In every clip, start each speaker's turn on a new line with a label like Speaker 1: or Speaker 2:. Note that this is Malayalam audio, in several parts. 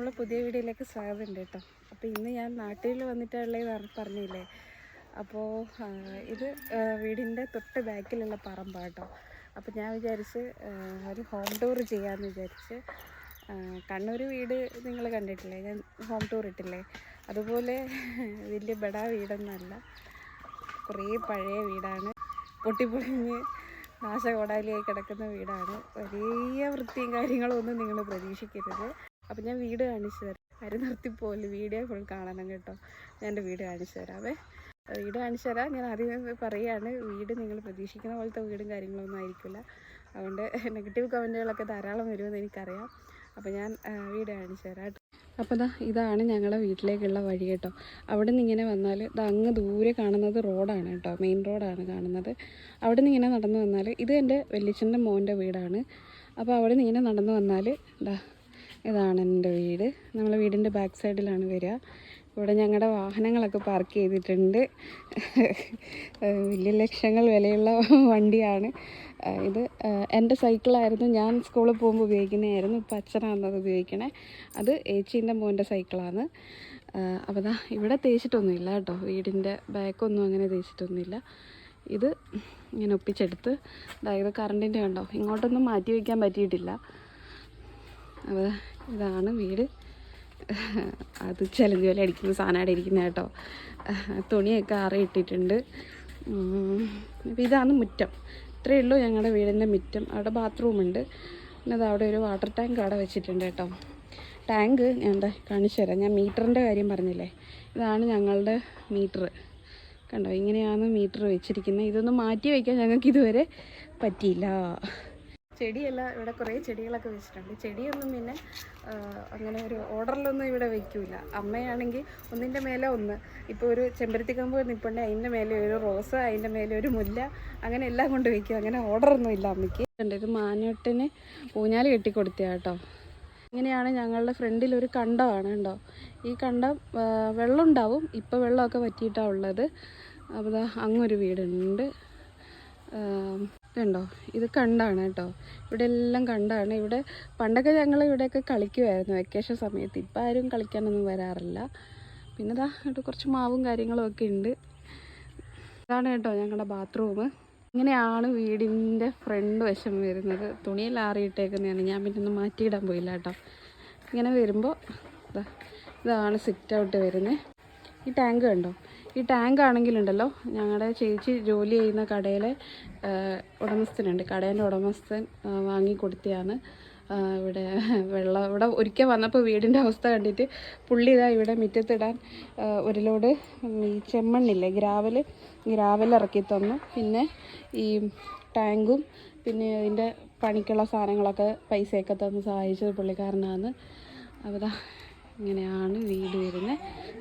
Speaker 1: നമ്മളെ പുതിയ വീഡിയോയിലേക്ക് സ്വാഗതം ഉണ്ട് കേട്ടോ. അപ്പോൾ ഇന്ന് ഞാൻ നാട്ടിൽ വന്നിട്ടുള്ളത് പറഞ്ഞില്ലേ? അപ്പോൾ ഇത് വീടിന്റെ തൊട്ട് ബാക്കിലുള്ള പറമ്പാണ് കേട്ടോ. അപ്പോൾ ഞാൻ വിചാരിച്ച് ഒരു ഹോം ടൂർ ചെയ്യാമെന്ന് വിചാരിച്ച് കണ്ണൂർ വീട് നിങ്ങൾ കണ്ടിട്ടില്ലേ? ഞാൻ ഹോം ടൂർ ഇട്ടില്ലേ? അതുപോലെ വലിയ ബെടാ വീടൊന്നുമല്ല കുറേ പഴയ വീടാണ്. പൊട്ടിപ്പൊളിഞ്ഞ് നാശകോടാലിയായി കിടക്കുന്ന വീടാണ്. വലിയ വൃത്തിയും കാര്യങ്ങളും ഒന്നും നിങ്ങൾ പ്രതീക്ഷിക്കരുത്. അപ്പം ഞാൻ വീട് കാണിച്ചു തരാം. ആരും നിർത്തിപ്പോലെ. വീഡിയോ ഫുൾ കാണണം കേട്ടോ. ഞാൻ എന്റെ വീട് കാണിച്ചു തരാവേ. വീട് കാണിച്ചു തരാം. ഞാൻ ആദ്യം പറയുകയാണ് വീട് നിങ്ങൾ പ്രതീക്ഷിക്കുന്ന പോലത്തെ വീടും കാര്യങ്ങളൊന്നും ആയിരിക്കില്ല. അതുകൊണ്ട് നെഗറ്റീവ് കമന്റുകളൊക്കെ ധാരാളം വരുമെന്ന് എനിക്കറിയാം. അപ്പോൾ ഞാൻ വീട് കാണിച്ചു തരാം അപ്പോൾ ദാ ഇതാണ് ഞങ്ങളുടെ വീട്ടിലേക്കുള്ള വഴി കേട്ടോ. അവിടെ നിന്ന് ഇങ്ങനെ വന്നാൽ ഇത് അങ്ങ് ദൂരെ കാണുന്നത് റോഡാണ് കേട്ടോ. മെയിൻ റോഡാണ് കാണുന്നത്. അവിടെ നിന്ന് ഇങ്ങനെ നടന്നു വന്നാൽ ഇത് എന്റെ വെല്ലിച്ചന്റെ മോന്റെ വീടാണ്. അപ്പോൾ അവിടെ നിന്ന് ഇങ്ങനെ നടന്നു വന്നാൽ ഇതാ ഇതാണ് എന്റെ വീട്. നമ്മൾ വീടിന്റെ ബാക്ക് സൈഡിലാണ് വരിക. ഇവിടെ ഞങ്ങളുടെ വാഹനങ്ങളൊക്കെ പാർക്ക് ചെയ്തിട്ടുണ്ട്. വലിയ ലക്ഷങ്ങൾ വിലയുള്ള വണ്ടിയാണ്. ഇത് എന്റെ സൈക്കിളായിരുന്നു. ഞാൻ സ്കൂളിൽ പോകുമ്പോൾ ഉപയോഗിക്കുന്നതായിരുന്നു. ഇപ്പം അച്ഛനാണ് അത് ഉപയോഗിക്കണേ. അത് ഏച്ചീന്റെ മോന്റെ സൈക്കിളാണ്. അപ്പോൾ ദാ ഇവിടെ തേച്ചിട്ടൊന്നുമില്ല കേട്ടോ. വീടിന്റെ ബാക്കൊന്നും അങ്ങനെ തേച്ചിട്ടൊന്നുമില്ല. ഇത് ഇങ്ങനെ ഒപ്പിച്ചെടുത്ത് അതായത് കറണ്ടിന്റെ കണ്ടോ? ഇങ്ങോട്ടൊന്നും മാറ്റി വയ്ക്കാൻ പറ്റിയിട്ടില്ല. അപ്പോൾ ഇതാണ് വീട്. അത് ചിലന്തി പോലെ അടിക്കുന്ന സാധനം അവിടെ ഇരിക്കുന്ന കേട്ടോ. തുണിയൊക്കെ ആറിയിട്ടിട്ടുണ്ട് അപ്പോൾ ഇതാണ് മുറ്റം. ഇത്രയേ ഉള്ളൂ ഞങ്ങളുടെ വീടിന്റെ മുറ്റം. അവിടെ ബാത്റൂമുണ്ട് പിന്നെ അത് അവിടെ ഒരു വാട്ടർ ടാങ്ക് അവിടെ വെച്ചിട്ടുണ്ട് കേട്ടോ. ടാങ്ക് ഞാൻ എന്താ കാണിച്ചു തരാം. ഞാൻ മീറ്ററിന്റെ കാര്യം പറഞ്ഞില്ലേ? ഇതാണ് ഞങ്ങളുടെ മീറ്റർ കണ്ടോ? ഇങ്ങനെയാണ് മീറ്റർ വെച്ചിരിക്കുന്നത്. ഇതൊന്നും മാറ്റി വയ്ക്കാൻ ഞങ്ങൾക്ക് ഇതുവരെ പറ്റിയില്ല. ചെടിയല്ല ഇവിടെ കുറേ ചെടികളൊക്കെ വെച്ചിട്ടുണ്ട്. ചെടിയൊന്നും പിന്നെ അങ്ങനെ ഒരു ഓർഡറിലൊന്നും ഇവിടെ വയ്ക്കില്ല അമ്മയാണെങ്കിൽ ഒന്നിന്റെ മേലെ ഒന്ന്. ഇപ്പോൾ ഒരു ചെമ്പരത്തി കമ്പ് നിൽപ്പുണ്ട് അതിന്റെ മേലെ ഒരു റോസ് അതിന്റെ മേലെ ഒരു മുല്ല അങ്ങനെ എല്ലാം കൊണ്ട് വയ്ക്കും അങ്ങനെ ഓർഡറൊന്നും ഇല്ല അമ്മയ്ക്ക്. ഇത് മാനോട്ടിന് ഊഞ്ഞാൽ കെട്ടിക്കൊടുത്ത കേട്ടോ. ഇങ്ങനെയാണ് ഞങ്ങളുടെ ഫ്രണ്ടിൽ ഒരു കണ്ടമാണ് കേട്ടോ ഈ കണ്ടം വെള്ളം ഉണ്ടാവും. ഇപ്പോൾ വെള്ളമൊക്കെ വറ്റിയിട്ടാണ് ഉള്ളത്. അപ്പോൾ അങ്ങൊരു വീടുണ്ട്. ഇതുണ്ടോ ഇത് കണ്ടാണ് കേട്ടോ. ഇവിടെ എല്ലാം കണ്ടാണ്. ഇവിടെ പണ്ടൊക്കെ ഞങ്ങൾ ഇവിടെയൊക്കെ കളിക്കുമായിരുന്നു വെക്കേഷൻ സമയത്ത്. ഇപ്പം ആരും കളിക്കാനൊന്നും വരാറില്ല. പിന്നെ ഇതാ ഇവിടെ കുറച്ച് മാവും കാര്യങ്ങളും ഒക്കെ ഉണ്ട്. ഇതാണ് കേട്ടോ ഞങ്ങളുടെ ബാത്റൂം ഇങ്ങനെയാണ് വീടിന്റെ ഫ്രണ്ട് വശം വരുന്നത്. തുണിയെല്ലാം ആറിയിട്ടേക്കുന്നതാണ്. ഞാൻ പിന്നെ ഒന്നും മാറ്റിയിടാൻ പോയില്ല കേട്ടോ. ഇങ്ങനെ വരുമ്പോൾ ഇതാ ഇതാണ് സിറ്റ് ഔട്ട് വരുന്നത് ഈ ടാങ്ക് കണ്ടോ? ഈ ടാങ്ക് ആണെങ്കിലുണ്ടല്ലോ ഞങ്ങളുടെ ചേച്ചി ജോലി ചെയ്യുന്ന കടയിലെ ഉടമസ്ഥനുണ്ട്. കടേന്റെ ഉടമസ്ഥൻ വാങ്ങിക്കൊടുത്തിയാണ് ഇവിടെ വെള്ളം ഇവിടെ ഒരിക്കൽ വന്നപ്പോൾ വീടിന്റെ അവസ്ഥ കണ്ടിട്ട് പുള്ളി ഇതാ ഇവിടെ മുറ്റത്തിടാൻ ഒരു ലോഡ് ഈ ചെമ്മണ്ണില്ലേ ഗ്രാവൽ ഗ്രാവൽ ഇറക്കി തന്നു. പിന്നെ ഈ ടാങ്കും പിന്നെ ഇതിന്റെ പണിക്കുള്ള സാധനങ്ങളൊക്കെ പൈസയൊക്കെ തന്ന് സഹായിച്ചത് പുള്ളിക്കാരനാണ്. അപ്പോൾ ഇങ്ങനെയാണ് വീട് വരുന്നത്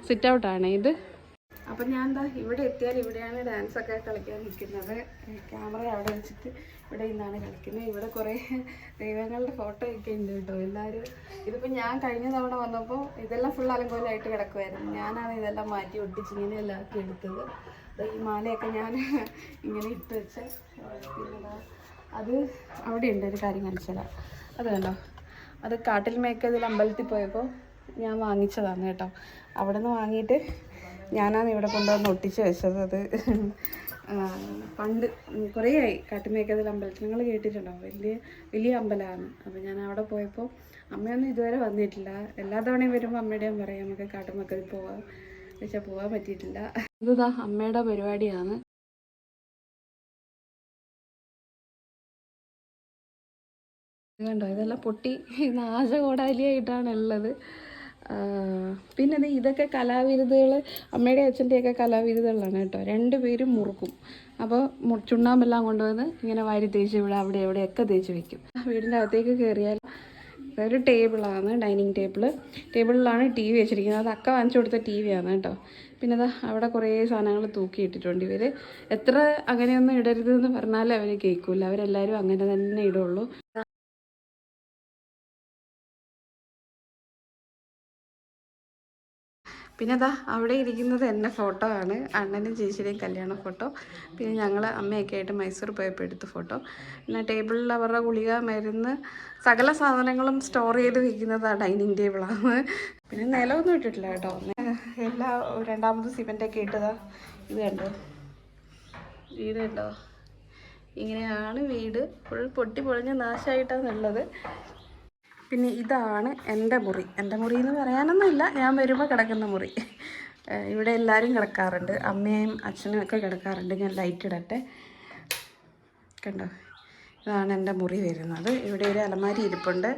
Speaker 1: സിറ്റ് ഔട്ടാണ് ഇത്. അപ്പം ഞാൻ എന്താ ഇവിടെ എത്തിയാൽ ഇവിടെയാണ് ഡാൻസ് ഒക്കെ കളിക്കാൻ നിൽക്കുന്നത്. ക്യാമറ അവിടെ വെച്ചിട്ട് ഇവിടെ നിന്നാണ് കളിക്കുന്നത്. ഇവിടെ കുറേ ദൈവങ്ങളുടെ ഫോട്ടോ ഒക്കെ ഉണ്ട് കേട്ടോ. എല്ലാവരും ഇതിപ്പോൾ ഞാൻ കഴിഞ്ഞ തവണ വന്നപ്പോൾ ഇതെല്ലാം ഫുൾ അലങ്കോലമായിട്ട് കിടക്കുമായിരുന്നു ഞാനാണ് ഇതെല്ലാം മാറ്റി ഒട്ടിച്ച് ഇങ്ങനെയെല്ലാം ആക്കി എടുത്തത്. ഈ മാലയൊക്കെ ഞാൻ ഇങ്ങനെ ഇട്ട് വെച്ച് അത് അവിടെ ഉണ്ട്. ഒരു കാര്യം കാണിച്ചതാ അത് കണ്ടോ? അത് കാട്ടിൽ മേക്കതിൽ അമ്പലത്തിൽ പോയപ്പോൾ ഞാൻ വാങ്ങിച്ചതാണ് കേട്ടോ. അവിടെ നിന്ന് വാങ്ങിയിട്ട് ഞാനാണ് ഇവിടെ കൊണ്ടുവന്ന് ഒട്ടിച്ച് വെച്ചത്. അത് പണ്ട് കുറേ ആയി. കാട്ടുമേക്കതിൽ അമ്പലത്തിൽ നിങ്ങൾ കേട്ടിട്ടുണ്ടോ? വലിയ വലിയ അമ്പലമാണ്. അപ്പോൾ ഞാൻ അവിടെ പോയപ്പോൾ അമ്മയൊന്നും ഇതുവരെ വന്നിട്ടില്ല. എല്ലാ തവണയും വരുമ്പോൾ അമ്മയുടെയും പറയാം നമുക്ക് കാട്ടുമേക്കതിൽ പോവാം. പക്ഷെ പോകാൻ പറ്റിയിട്ടില്ല. ഇതാ അമ്മയുടെ പരിപാടിയാണ്. കണ്ടോ? ഇതെല്ലാം പൊട്ടി നാശകോടാലിയായിട്ടാണ് ഉള്ളത്. പിന്നെ ഇതൊക്കെ കലാവിരുതുകൾ അമ്മയുടെ അച്ഛന്റെയൊക്കെ കലാവിരുതുകളാണ് കേട്ടോ. രണ്ട് രണ്ടുപേരും മുറുക്കും. അപ്പോൾ ചുണ്ണാമ്പെല്ലാം കൊണ്ടുവന്ന് ഇങ്ങനെ വാരി തേച്ച് ഇവിടെ അവിടെ എവിടെയൊക്കെ തേച്ച് വെക്കും. വീടിന്റെ അകത്തേക്ക് കയറിയാൽ ഒരു ടേബിളാണ് ഡൈനിങ് ടേബിൾ ടേബിളിലാണ് ടി വി വെച്ചിരിക്കുന്നത്. അത് അക്ക വാങ്ങിച്ചു കൊടുത്ത ടി വി ആണ് കേട്ടോ. പിന്നെ അതാ അവിടെ കുറേ സാധനങ്ങൾ തൂക്കി ഇട്ടിട്ടുണ്ട് ഇവർ എത്ര അങ്ങനെയൊന്നും ഇടരുതെന്ന് പറഞ്ഞാലും അവർ കേൾക്കില്ല അവരെല്ലാവരും അങ്ങനെ തന്നെ ഇടുള്ളൂ. പിന്നെ അതാ അവിടെ ഇരിക്കുന്നത് എന്റെ ഫോട്ടോ ആണ്. അണ്ണനും ചേച്ചിയുടെയും കല്യാണ ഫോട്ടോ പിന്നെ ഞങ്ങൾ അമ്മയൊക്കെ ആയിട്ട് മൈസൂർ പോയപ്പോൾ എടുത്ത ഫോട്ടോ പിന്നെ ടേബിളിൽ അവരുടെ ഗുളിക മരുന്ന് സകല സാധനങ്ങളും സ്റ്റോർ ചെയ്ത് വയ്ക്കുന്നത് ആ ഡൈനിങ് ടേബിളാണ് പിന്നെ നിലമൊന്നും ഇട്ടിട്ടില്ല കേട്ടോ. എല്ലാ രണ്ടാമത് സിമെന്റൊക്കെ ഇട്ടതാ. ഇത് കണ്ടോ? വീട് കണ്ടോ? ഇങ്ങനെയാണ് വീട്. ഫുൾ പൊട്ടി പൊളിഞ്ഞ് നാശമായിട്ടാണ് ഉള്ളത്. പിന്നെ ഇതാണ് എന്റെ മുറി. എന്റെ മുറി എന്ന് പറയാനൊന്നുമില്ല. ഞാൻ വരുമ്പോൾ കിടക്കുന്ന മുറി. ഇവിടെ എല്ലാവരും കിടക്കാറുണ്ട്. അമ്മയും അച്ഛനും ഒക്കെ കിടക്കാറുണ്ട്. ഞാൻ ലൈറ്റ് ഇടട്ടെ? കണ്ടോ? ഇതാണ് എന്റെ മുറി വരുന്നത്. ഇവിടെ ഒരു അലമാരി ഇരിപ്പുണ്ട്.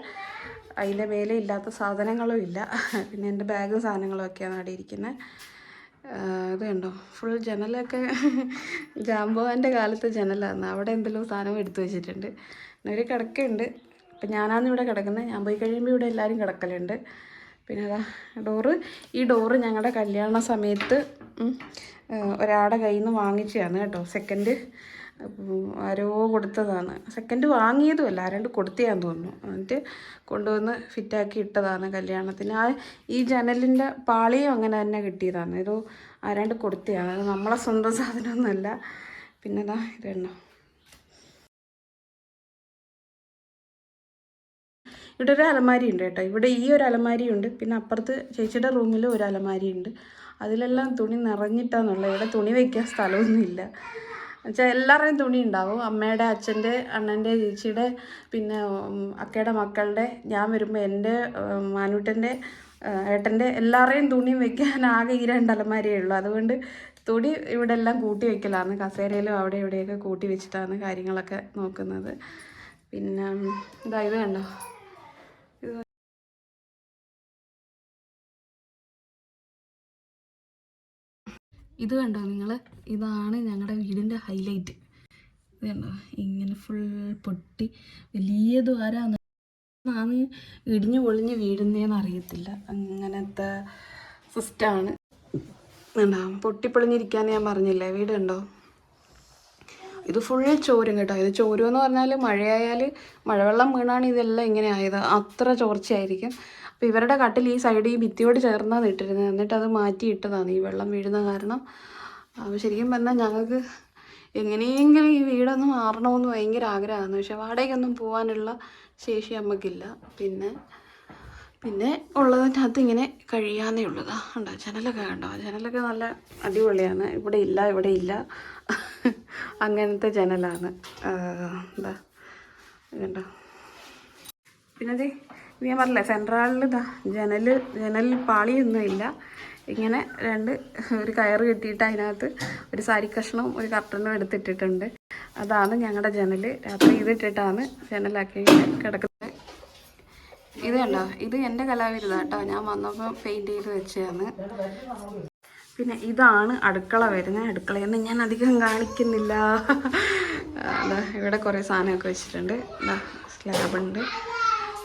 Speaker 1: അതിന്റെ മേലെ ഇല്ലാത്ത സാധനങ്ങളും ഇല്ല. പിന്നെ എന്റെ ബാഗും സാധനങ്ങളും ഒക്കെയാണ് അവിടെ ഇരിക്കുന്നത് ഇത് കണ്ടോ? ഫുൾ ജനലൊക്കെ ജാമ്പോവാന്റെ കാലത്ത് ജനലാണ്. അവിടെ എന്തെങ്കിലും സാധനം എടുത്തു വെച്ചിട്ടുണ്ട്. ഒരു കിടക്കുണ്ട് അപ്പം ഞാനാണ് ഇവിടെ കിടക്കുന്നത് ഞാൻ പോയി കഴിയുമ്പോൾ ഇവിടെ എല്ലാവരും കിടക്കലുണ്ട്. പിന്നെ ഡോറ്. ഈ ഡോറ് ഞങ്ങളുടെ കല്യാണ സമയത്ത് ഒരാളുടെ കയ്യിൽ നിന്ന് വാങ്ങിച്ചതാണ് കേട്ടോ. സെക്കൻഡ് ആരോ കൊടുത്തതാണ്. സെക്കൻഡ് വാങ്ങിയതുമല്ല ആരാണ്ട് കൊടുത്തതാന്ന് തോന്നുന്നു. എന്നിട്ട് കൊണ്ടുവന്ന് ഫിറ്റാക്കി ഇട്ടതാണ് കല്യാണത്തിന്. ആ ഈ ജനലിന്റെ പാളിയും അങ്ങനെ തന്നെ കിട്ടിയതാണ്. ഏതോ ആരാണ്ട് കൊടുത്തതാണ് അത് നമ്മളെ സ്വന്തം സാധനമൊന്നുമല്ല. പിന്നെ ഇതാ ഇതെണ്ണ ഇവിടെ ഒരു അലമാരി ഉണ്ട് കേട്ടോ. ഇവിടെ ഈ ഒരു അലമാരി ഉണ്ട്. പിന്നെ അപ്പുറത്ത് ചേച്ചിയുടെ റൂമിൽ ഒരു അലമാരി ഉണ്ട്. അതിലെല്ലാം തുണി നിറഞ്ഞിട്ടാന്നുള്ളത് ഇവിടെ തുണി വയ്ക്കാൻ സ്ഥലമൊന്നുമില്ല. എന്നുവെച്ചാൽ എല്ലാവരുടെയും തുണി ഉണ്ടാവും. അമ്മയുടെ അച്ഛന്റെ അണ്ണന്റെ ചേച്ചിയുടെ പിന്നെ അക്കയുടെ മക്കളുടെ ഞാൻ വരുമ്പോൾ എന്റെ മാനൂട്ടന്റെ ഏട്ടന്റെ എല്ലാവരുടെയും തുണിയും വെക്കാൻ ആകെ ഈ രണ്ട് അലമാരിയേ ഉള്ളൂ. അതുകൊണ്ട് തുണി ഇവിടെ എല്ലാം കൂട്ടി വെക്കലാണ്. കസേരയിലും അവിടെ ഇവിടെയൊക്കെ കൂട്ടി വെച്ചിട്ടാണ് കാര്യങ്ങളൊക്കെ നോക്കുന്നത്. പിന്നെ ഇതായത് ഇതാ ഇത് കണ്ടോ? ഇത് കണ്ടോ നിങ്ങൾ ഇതാണ് ഞങ്ങളുടെ വീടിന്റെ ഹൈലൈറ്റ് ഇത് കണ്ടോ? ഇങ്ങനെ ഫുൾ പൊട്ടി. വലിയ ദ്വാരമാണ് ആണ് ഇടിഞ്ഞു പൊളിഞ്ഞ് വീടുന്നേന്ന് അറിയത്തില്ല. അങ്ങനത്തെ സിസ്റ്റമാണ് കണ്ടോ? പൊട്ടിപ്പൊളിഞ്ഞിരിക്കാൻ ഞാൻ പറഞ്ഞില്ലേ? വീട് കണ്ടോ? ഇത് ഫുൾ ചോരും കേട്ടോ. ഇത് ചോരും എന്ന് പറഞ്ഞാൽ മഴയായാൽ മഴവെള്ളം വീണാണ് ഇതെല്ലാം ഇങ്ങനെ ആയത്. അത്ര ചോർച്ചയായിരിക്കും. അപ്പോൾ ഇവരുടെ കട്ടിൽ ഈ സൈഡ് ഈ ഭിത്തിയോട് ചേർന്നാണ് ഇട്ടിരുന്നത്. എന്നിട്ട് അത് മാറ്റി ഇട്ടതാണ്. ഈ വെള്ളം വീഴുന്ന കാരണം. അപ്പോൾ ശരിക്കും പറഞ്ഞാൽ ഞങ്ങൾക്ക് എങ്ങനെയെങ്കിലും ഈ വീടൊന്ന് മാറണമെന്ന് ഭയങ്കര ആഗ്രഹമാണ്. പക്ഷെ വാടകയ്ക്കൊന്നും പോകാനുള്ള ശേഷി നമുക്കില്ല പിന്നെ പിന്നെ ഉള്ളതിനകത്ത് ഇങ്ങനെ കഴിയാന്നേ ഉള്ളതാ ഉണ്ടോ ജനലൊക്കെ കണ്ടോ? ജനലൊക്കെ നല്ല അടിപൊളിയാണ്. ഇവിടെ ഇല്ല ഇവിടെ ഇല്ല. അങ്ങനത്തെ ജനലാണ് എന്താ കണ്ടോ പിന്നെ ഞാൻ പറഞ്ഞില്ലേ സെൻട്രാളിൽ ഇതാ ജനൽ ജനൽ പാളിയൊന്നും ഇല്ല ഇങ്ങനെ രണ്ട് ഒരു കയർ കെട്ടിയിട്ട് അതിനകത്ത് ഒരു സാരി കഷ്ണവും ഒരു കർട്ടനും എടുത്തിട്ടിട്ടുണ്ട്. അതാണ് ഞങ്ങളുടെ ജനൽ രാത്രി ഇതിട്ടിട്ടാണ് ജനലാക്കി കിടക്കുന്നത്. ഇത് കണ്ടോ? ഇത് എന്റെ കലാവിരുദ്ധ കേട്ടോ. ഞാൻ വന്നപ്പോൾ പെയിന്റ് ചെയ്ത് വെച്ചതാണ്. പിന്നെ ഇതാണ് അടുക്കള വരുന്നത്. അടുക്കളയെന്ന് ഞാൻ അധികം കാണിക്കുന്നില്ല. ഇവിടെ കുറേ സാധനമൊക്കെ വെച്ചിട്ടുണ്ട്. സ്ലാബ് ഉണ്ട്.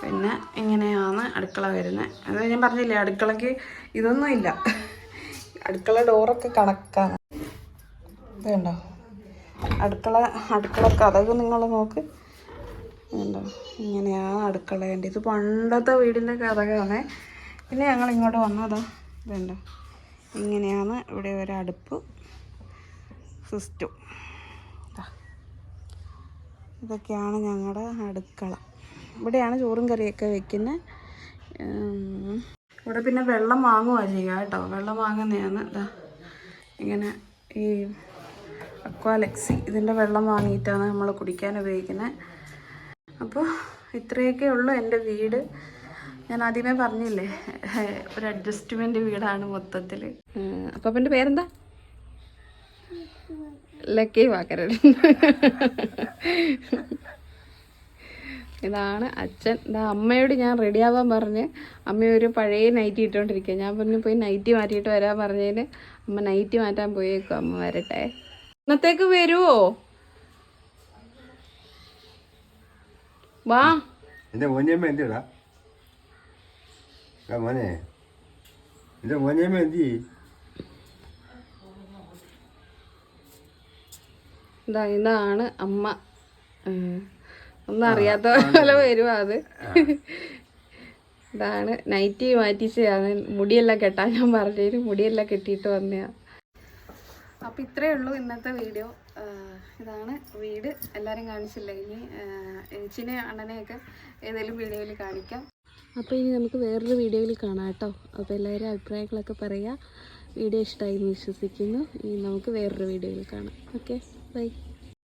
Speaker 1: പിന്നെ ഇങ്ങനെയാണ് അടുക്കള വരുന്നത്? അത് ഞാൻ പറഞ്ഞില്ലേ അടുക്കളക്ക് ഇതൊന്നും ഇല്ല. അടുക്കള ഡോറൊക്കെ കണക്കാണ്. ഇതുണ്ടോ അടുക്കള അടുക്കള കഥക് നിങ്ങൾ നോക്ക്. ഇതുണ്ടോ ഇങ്ങനെയാണ് അടുക്കളേന്റെ ഇത് പണ്ടത്തെ വീടിന്റെ കഥകാണ് പിന്നെ ഞങ്ങൾ ഇങ്ങോട്ട് വന്നതാ. ഇതുണ്ടോ ഇങ്ങനെയാണ് ഇവിടെ ഒരു അടുപ്പ് സിസ്റ്റം. ഇതൊക്കെയാണ് ഞങ്ങളുടെ അടുക്കള. ഇവിടെയാണ് ചോറും കറിയൊക്കെ വെക്കുന്നത് ഇവിടെ പിന്നെ വെള്ളം വാങ്ങുക ചെയ്യുക കേട്ടോ. വെള്ളം വാങ്ങുന്നതാണ് ഇങ്ങനെ ഈ അക്വാലെക്സി ഇതിന്റെ വെള്ളം വാങ്ങിയിട്ടാണ് നമ്മൾ കുടിക്കാൻ ഉപയോഗിക്കുന്നത് അപ്പോൾ ഇത്രയൊക്കെ ഉള്ളൂ എന്റെ വീട്. ഞാൻ ആദ്യമേ പറഞ്ഞില്ലേ ഒരു അഡ്ജസ്റ്റ്മെന്റ് വീടാണ് മൊത്തത്തിൽ അപ്പോൾ എന്റെ പേരെന്താ? ലക്കി വാക്കരൻ ഇതാണ് അച്ഛൻ. ഇതാ അമ്മയോട് ഞാൻ റെഡി ആവാൻ പറഞ്ഞ് അമ്മ ഒരു പഴയ നൈറ്റി ഇട്ടുകൊണ്ടിരിക്കുക ഞാൻ പറഞ്ഞു പോയി നൈറ്റി മാറ്റിയിട്ട് വരാൻ പറഞ്ഞതിന് അമ്മ നൈറ്റി മാറ്റാൻ പോയേക്കും അമ്മ വരട്ടെ. ഇന്നത്തേക്ക് വരുമോ വാ.
Speaker 2: എന്റെ മോനിയമ്മ എന്തിടാ മോനെ എന്റെ മോനിയമ്മ എന്തി
Speaker 1: ഇതാ ഇതാണ് അമ്മ. ഒന്നും അറിയാത്ത പോലെ വരുവാ അത്. ഇതാണ്. നൈറ്റി മാറ്റിച്ചാണ് മുടിയെല്ലാം കെട്ടാൻ ഞാൻ പറഞ്ഞു മുടിയെല്ലാം കെട്ടിയിട്ട് വന്നയാ. അപ്പൊ ഇത്രേ ഉള്ളൂ ഇന്നത്തെ വീഡിയോ. ഇതാണ് വീട്. എല്ലാവരും കാണിച്ചില്ല? ഇനി ഏച്ചിനെ അണ്ണനെയൊക്കെ ഏതെങ്കിലും വീഡിയോയിൽ കാണിക്കാം. അപ്പോൾ ഇനി നമുക്ക് വേറൊരു വീഡിയോയിൽ കാണാം കേട്ടോ. അപ്പോൾ എല്ലാവരും അഭിപ്രായങ്ങളൊക്കെ പറയാ വീഡിയോ ഇഷ്ടമായി എന്ന് വിശ്വസിക്കുന്നു. ഇനി നമുക്ക് വേറൊരു വീഡിയോയിൽ കാണാം. ഓക്കെ. ബൈ.